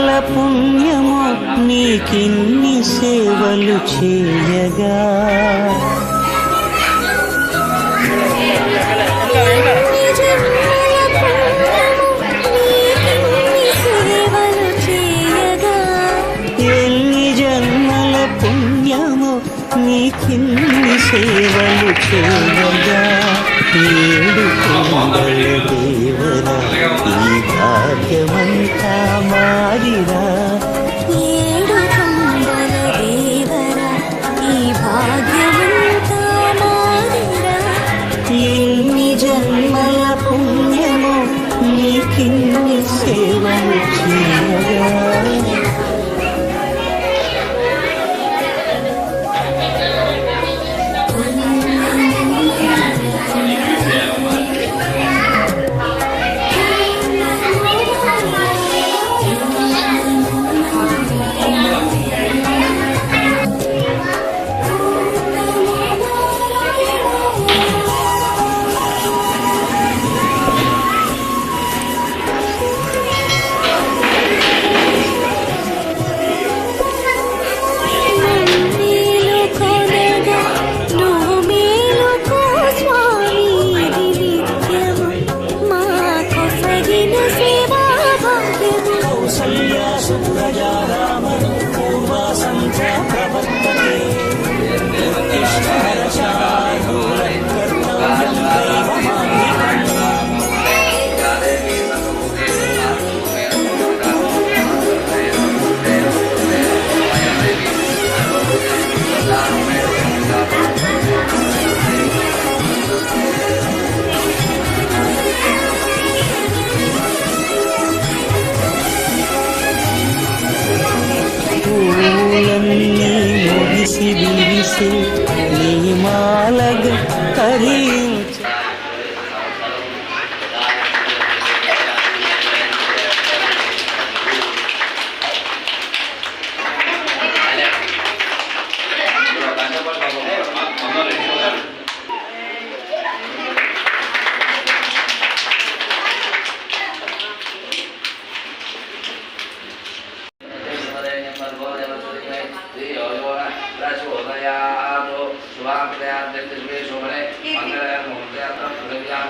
జన్మల పుణ్యమో నీకిన్ని సేవలు చేయగా. సేవలు చేయగా నీకిన్ని సేవలు చేయగా. ఏడు దేవరా ఈ భాగ్యమని ஆகிறார் salías subrayada மனசில் நீ மாலக கரியும்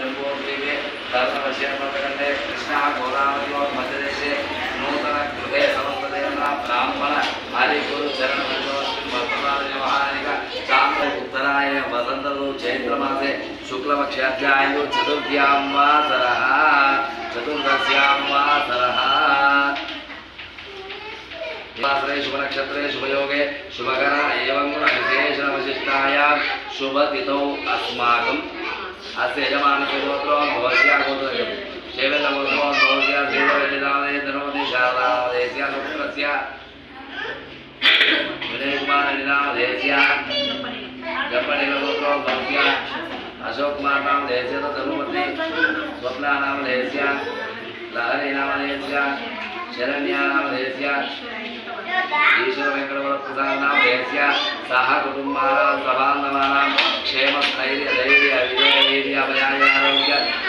जम्बूद्वीपे दर्शनपश्यमकण्डे कृष्णः गोदावरी मध्यदेशे नूतनकृते समस्तदेव ब्राह्मण हरिगुरुचरणमस्मिन् वर्तमानव्यवहारिक उत्तराय वसन्तलु चैत्रमासे शुक्लपक्षाध्यायो चतुर्थ्यां वासरः चतुर्दश्यां वासरः वासरे शुभनक्षत्रे शुभयोगे शुभकरा एवं गुणविशेषणवशिष्टायां शुभतिथौ अस्माकं అస్య యజమానస్య గోత్రం భవస్యా గోత్రం శైవేద గోత్రం భవస్యా శైవవేదామదే ధనమతి శారదామదేశ్యా సుపుత్రస్య వినయకుమారనిదామదేశ్యా జంపనీల గోత్రం భవస్యా అశోక్ కుమార్ నామ దేశ్యత ధనుమతి స్వప్న నామ దేశ్యా లహరి నామ దేశ్యా శరణ్య నామ దేశ్యా ఈశ్వర వెంకటవర ప్రసాద నామ దేశ్యా సహ కుటుంబానాం సభాంధమానాం క్షేమ స్థైర్య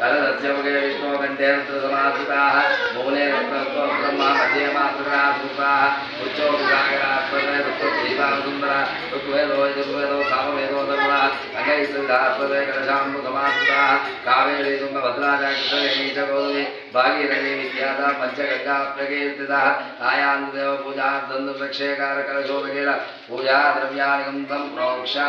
కరదస్యముఖే విష్ణో కంఠే రుద్రసమాశ్రితాः మౌనే రత్నస్తో బ్రహ్మ మధ్యే మాతృకా సూతాः ఉచ్చోపురాగరాత్మనే రుద్రదీపాసుందర ఋగ్వేదో యజుర్వేదో సామవేదో ధర్మ అంగై కలశాంబు సమాసుతా కావేరీ తుంగభద్రాజాకృష్ణవేణీ చ గౌతమి భాగీరథీ పంచగంగా ప్రకీర్తిత ఆయాందేవ ప్రక్షేకార పూజా ద్రవ్యానికం ప్రోక్షా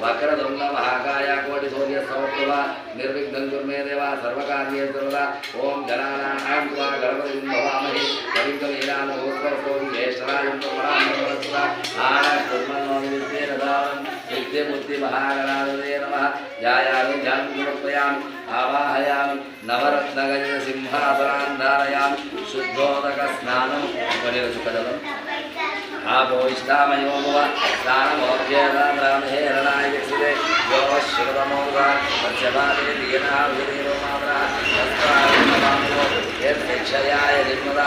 దుర్గ మహాకాయ కోటి సూర్య సమత్వ నిర్విఘ్నం దుర్మే దేవ సర్వకార్యే సర్వదా ఓం గణానాం త్వా గణపతి భవామహి కవికవీరామ భూస్వరం జ్యేష్ఠరాజం పరామరస్వ ఆన నిత్యమూర్తి మహాగణాదే నమ. జాయామి ధ్యానం ఆవాహయామి. నవరత్నగజ సింహాసనాన్ ధారయామి. శుద్ధోదక స్నానం సుఖదం आपोष्टामयो भव दानमोक्षेदाब्राह्महेरणाय विक्षिते यो शिवतमो निर्मदा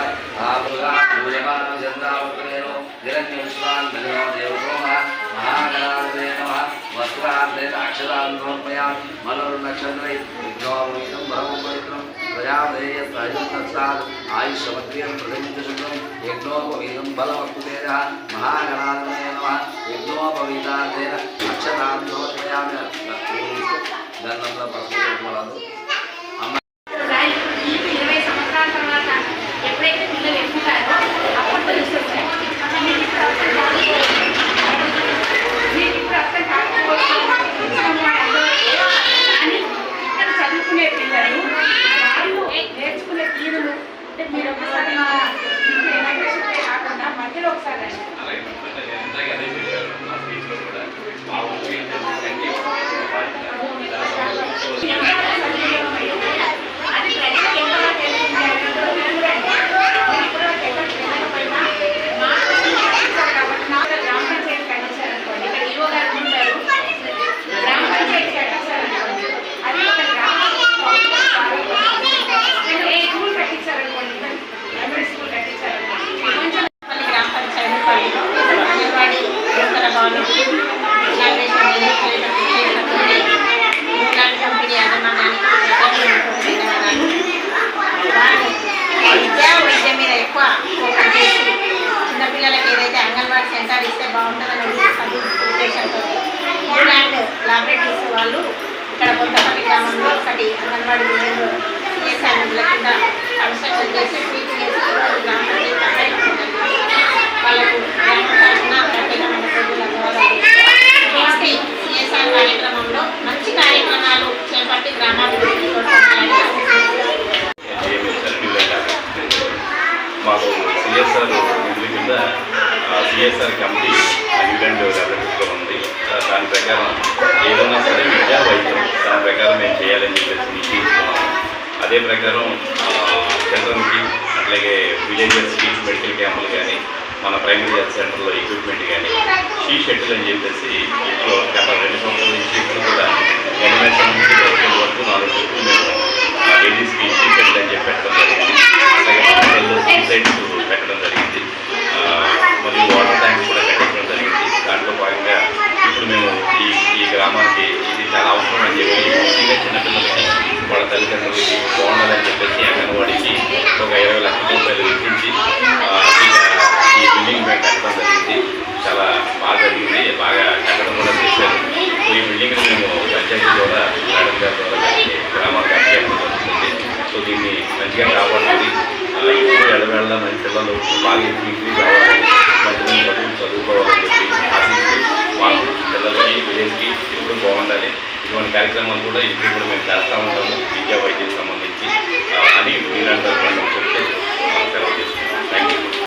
आपुगा पूजमानं चन्द्रावक्रेणो निरञ्जविश्वान् भजनो देवकोमः महागणाग्रे नमः वस्त्रार्थेनाक्षरान् समर्पयामि मनोर्नक्षत्रै विघ्नोपवित्रं యజ్ఞోపవీతం బలమక్కుతేజ మహాగణాదే నమ యజ్ఞోపవీతార్థేన అక్షరాన్ సమర్పయామి గంధంలో పసుపు ఇరవై సంవత్సరాల తర్వాత ఎప్పుడైతే పిల్లలు ఎక్కువ వాళ్ళు ఇక్కడ కొంతమంది గ్రామంలో ఒకటి అంగన్వాడీ బిల్డింగ్ సిఎస్ఆర్ కింద కన్స్ట్రక్షన్ చేసి పూర్తి చేసి ఈరోజు ప్రకారం మేము చేయాలని చెప్పేసి నిశ్చయించుకున్నాము అదే ప్రకారం చిల్డ్రన్కి అట్లాగే విలేజర్స్కి మెడికల్ క్యాంపులు కానీ మన ప్రైమరీ హెల్త్ సెంటర్లో ఎక్విప్మెంట్ కానీ షీ షెడ్యూల్ అని చెప్పేసి ఇంట్లో గత రెండు సంవత్సరాల నుంచి తల్లిదండ్రులకి బాగుండాలని చెప్పేసి అంగన్వాడికి ఒక ఇరవై లక్షల రూపాయలు ఇప్పించి ఈ- బిల్డింగ్ మేము కట్టడం జరిగింది. చాలా బాగా జరిగింది. బాగా కట్టడం కూడా చేశారు. ఈ బిల్డింగ్ మేము పంచాయతీ ద్వారా మేడం గారి ద్వారా దాన్ని గ్రామానికి జరుగుతుంది సో దీన్ని మంచిగా కాపాడుతుంది ఇప్పుడు ఎడవేళ్ళ మంచి పిల్లలు బాగా ఇంక్రీజ్ అవ్వాలి మంచి చదువు చదువుకోవాలని చెప్పి ఆశిస్తూ మాకు పిల్లలకి విలేజ్కి ఇప్పుడు బాగుండాలి. ఇటువంటి కార్యక్రమాలు కూడా ఇప్పుడు కూడా మేము చేస్తూ ఉంటాము విద్యా వైద్యం సంబంధించి. అని మీరందరూ చెప్తే సెలవు చేసుకుంటాం థ్యాంక్ యూ